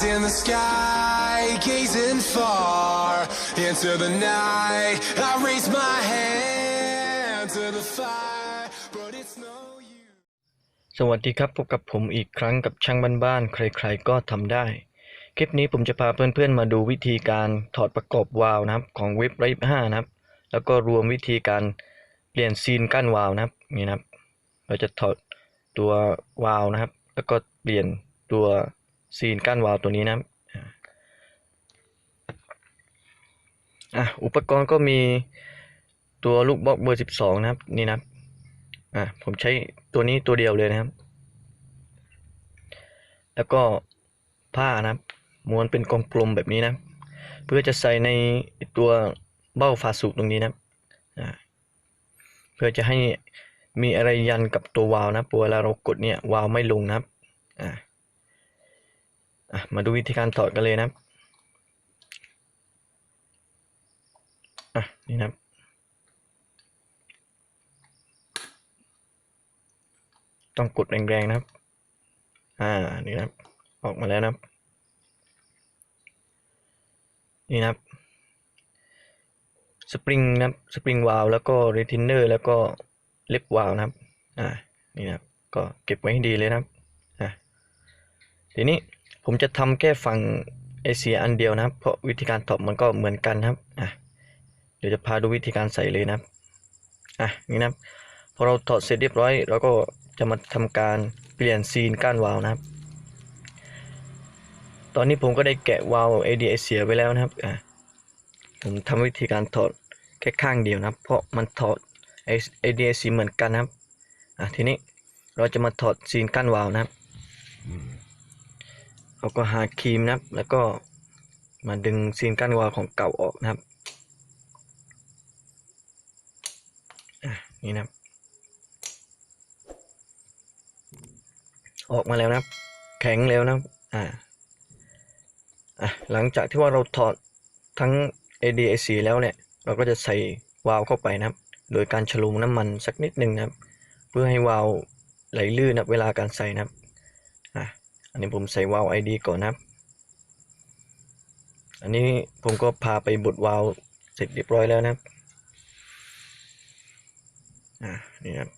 Eyes in the sky, gazing far into the night. I raise my hand to the fire, but it's no use. สวัสดีครับพบกับผมอีกครั้งกับช่างบ้านๆ ใครๆ ก็ทำได้ คลิปนี้ผมจะพาเพื่อนๆ มาดูวิธีการถอดประกอบวาล์วนะครับ ของเว็บไรฟ์ห้านะครับ แล้วก็รวมวิธีการเปลี่ยนซีนกั้นวาล์วนะครับนี่นะครับ เราจะถอดตัววาล์วนะครับ แล้วก็เปลี่ยนตัว ซีนกั้นวาล์วตัวนี้นะอะอุปกรณ์ก็มีตัวลูกบล็อกเบอร์สิบสองนะครับนี่นะอะผมใช้ตัวนี้ตัวเดียวเลยนะครับ แล้วก็ผ้านะครับม้วนเป็นกลมๆแบบนี้นะ เพื่อจะใส่ในตัวเบ้าฝาสูบตรงนี้นะอ่าเพื่อจะให้มีอะไรยันกับตัววาล์วนะเวลาเรากดเนี่ยวาล์วไม่ลงนะครับอ่าอะ มาดูวิธีการถอดกันเลยนะครับอะนี่นะครับต้องกดแรงๆนะครับ อ่า นี่นะครับ ออกมาแล้วนะครับ นี่นะครับ สปริงนะครับ สปริงวาลวแล้วก็เรทินเนอร์แล้วก็เล็บวาลวนะครับ อ่า นี่นะครับ ก็เก็บไว้ให้ดีเลยนะครับ อ่าทีนี้ ผมจะทำแค่ฝั่งเอเชียอันเดียวนะครับ เพราะวิธีการถอดมันก็เหมือนกันครับอ่าเดี๋ยวจะพาดูวิธีการใส่เลยนะครับอะนี่นะครับพอเราถอดเสร็จเรียบร้อยเราก็จะมาทำการเปลี่ยนซีนก้านวาวนะครับ ตอนนี้ผมก็ได้แกะวาล์ ADS เสียไว้แล้วนะครับอะผมทำวิธีการถอดแค่ข้างเดียวนะครับ เพราะมันถอด ADS เหมือนกันนะครับอะทีนี้เราจะมาถอดซีนก้านวาล์วนะครับ เราก็หาครีมนะครับ แล้วก็มาดึงซีนก้นวาลของเก่าออกนะครับอะนี่นะครับออกมาแล้วนะครับ แข็งแล้วนะครับอ่าอะหลังจากที่ว่าเราถอดทั้ง ADAC แล้วเนี่ย เราก็จะใส่วาล์วเข้าไปนะครับ โดยการฉลุงน้ำมันสักนิดหนึ่งนะครับ เพื่อให้วาล์วไหลลื่นนะเวลาการใส่นะครับ อันนี้ผมใส่วาล์ว ID ก่อนนะครับ อันนี้ผมก็พาไปบดวาล์วเสร็จเรียบร้อยแล้วนะครับ อะนี่ครับ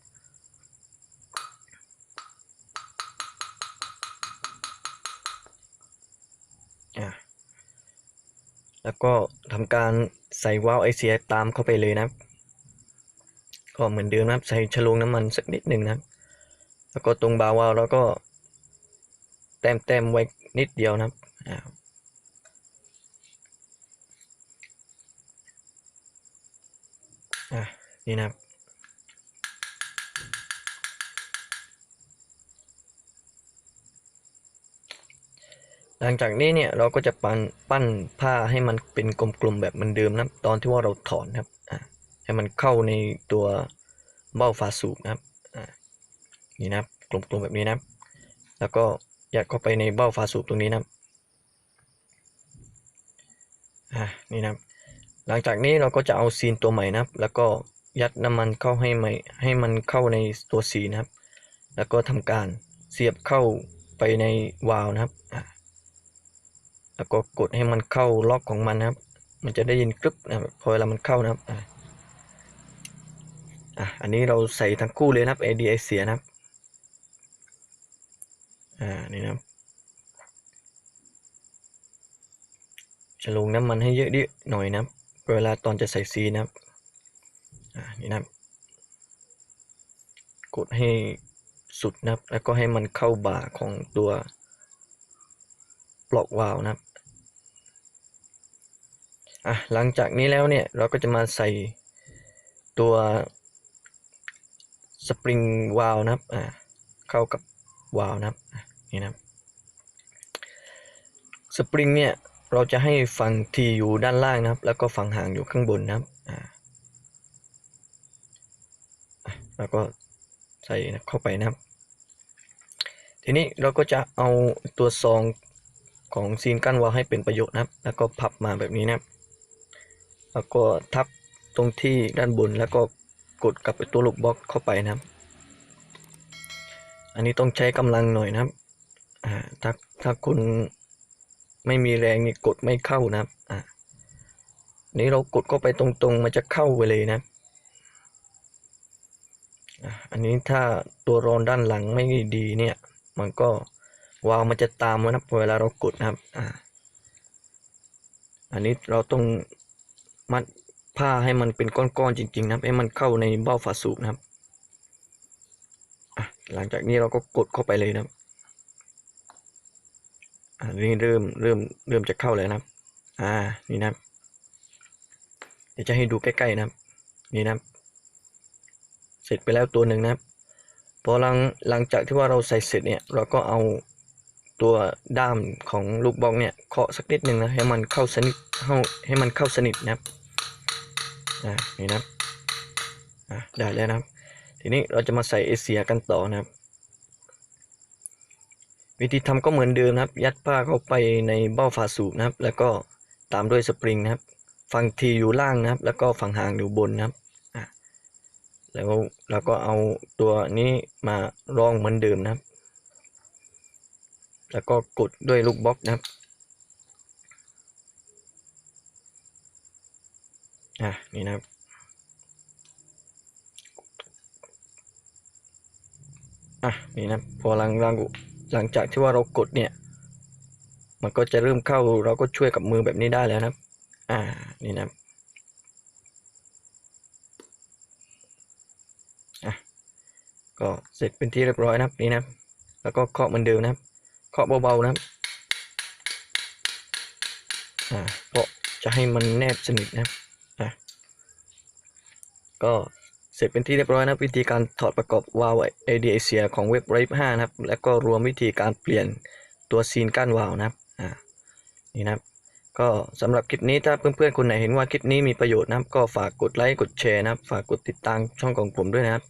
แล้วก็ทำการใส่วาล์วไอเสียตามเข้าไปเลยนะครับ ก็เหมือนเดิมนะครับ ใส่ฉลงน้ำมันสักนิดหนึ่งนะครับ แล้วก็ตรงบาวาล์วเราก็ แต้มแต้มไว้นิดเดียวนะครับอ่าอะนี่นะครับหลังจากนี้เนี่ยเราก็จะปั้นปั้นผ้าให้มันเป็นกลมๆแบบเหมือนเดิมนะครับตอนที่ว่าเราถอนครับอ่าให้มันเข้าในตัวเบ้าฝาสูบนะครับอ่านี่นะครับกลมๆแบบนี้นะครับ แล้วก็ ยัดเข้าไปในเบ้าฝาสูบตรงนี้นะครับอ่านี่นะหลังจากนี้เราก็จะเอาซีนตัวใหม่นะครับ แล้วก็ยัดน้ำมันเข้าให้ใหม่ให้มันเข้าในตัวซีนนะครับ แล้วก็ทำการเสียบเข้าไปในวาล์วนะครับแล้วก็กดให้มันเข้าล็อกของมันนะครับ มันจะได้ยินกรึบนะพอเวลามันเข้านะครับอะอันนี้เราใส่ทั้งคู่เลยนะครับ ADI เสียนะครับ อ่า นี่นะครับจะลงน้ำมันให้เยอะดิหน่อยนะครับเวลาตอนจะใส่ซีนะครับ อ่า นี่นะครับ กดให้สุดนะครับ แล้วก็ให้มันเข้าบ่าของตัวปลอกวาล์วนะครับ อะ หลังจากนี้แล้วเนี่ยเราก็จะมาใส่ตัวสปริงวาล์วนะครับ อ่า เข้ากับวาล์วนะครับอะ นี่นะสปริงเนี่ยเราจะให้ฝั่งทีอยู่ด้านล่างนะครับ แล้วก็ฝั่งห่างอยู่ข้างบนนะครับอ่าแล้วก็ใส่เข้าไปนะครับ ทีนี้เราก็จะเอาตัวซองของซีนกั้นวาให้เป็นประโยชน์นะครับ แล้วก็พับมาแบบนี้นะครับ แล้วก็ทับตรงที่ด้านบนแล้วก็กดกับไอ้ตัวลูกบล็อกเข้าไปนะครับ อันนี้ต้องใช้กำลังหน่อยนะครับ อ่าถ้าถ้าคุณไม่มีแรงนี่กดไม่เข้านะครับอะนี้เรากดเข้าไปตรงๆ มันจะเข้าไปเลยนะครับอะอันนี้ถ้าตัวรอนด้านหลังไม่ดีเนี่ย มันก็วาล์วมันจะตามมานะครับเวลาเรากดนะครับอ่าอันนี้เราต้องมัดผ้าให้มันเป็นก้อนๆจริง ๆ นะครับ ให้มันเข้าในเบ้าฝาสูบนะครับอะหลังจากนี้เราก็กดเข้าไปเลยนะครับ อ่านี่เริ่มเริ่มเริ่มจะเข้าแล้วนะครับ อ่า นี่นะครับ เดี๋ยวจะให้ดูใกล้ๆนะครับ นี่นะครับ เสร็จไปแล้วตัวหนึ่งนะครับ พอหลังหลังจากที่ว่าเราใส่เสร็จเนี่ย เราก็เอาตัวด้ามของลูกบอลเนี่ยเคาะสักนิดหนึ่งนะให้มันเข้าสนิทเข้าให้มันเข้าสนิทนะครับ อ่า นี่นะครับ อ่าได้แล้วนะครับ ทีนี้เราจะมาใส่เอเสียกันต่อนะครับ วิธีทำก็เหมือนเดิมนะครับ ยัดผ้าเข้าไปในเบ้าฝาสูบนะครับ แล้วก็ตามด้วยสปริงนะครับ ฝั่งทีอยู่ล่างนะครับ แล้วก็ฝั่งหางอยู่บนนะครับอะแล้วเราก็เอาตัวนี้มารองเหมือนเดิมนะครับ แล้วก็กดด้วยลูกบล็อกนะครับอะนี่นะครับอะนี่นะพอลังหลัง หลังจากที่ว่าเรากดเนี่ย มันก็จะเริ่มเข้าเราก็ช่วยกับมือแบบนี้ได้แล้วนะครับอ่านี่นะอะก็เสร็จเป็นที่เรียบร้อยนะครับนี่นะแล้วก็เคาะเหมือนเดิมนะครับเคาะเบาๆนะครับอ่าเพราะจะให้มันแนบสนิทนะครับอะก็ เสร็จเป็นที่เรียบร้อยนะวิธีการถอดประกอบวาล์ว ADAC ของเว็บ r a 5นะครับแล้วก็รวมวิธีการเปลี่ยนตัวซีนก้านวาล์วนะครับอ่านี่นะครับ ก็สำหรับคลิปนี้ถ้าเพื่อนๆคนไหนเห็นว่าคลิปนี้มีประโยชน์นะครับ ก็ฝากกดไลค์กดแชร์นะครับ ฝากกดติดตามช่องของผมด้วยนะครับ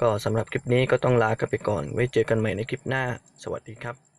ก็สำหรับคลิปนี้ก็ต้องลากันไปก่อน ไว้เจอกันใหม่ในคลิปหน้า สวัสดีครับ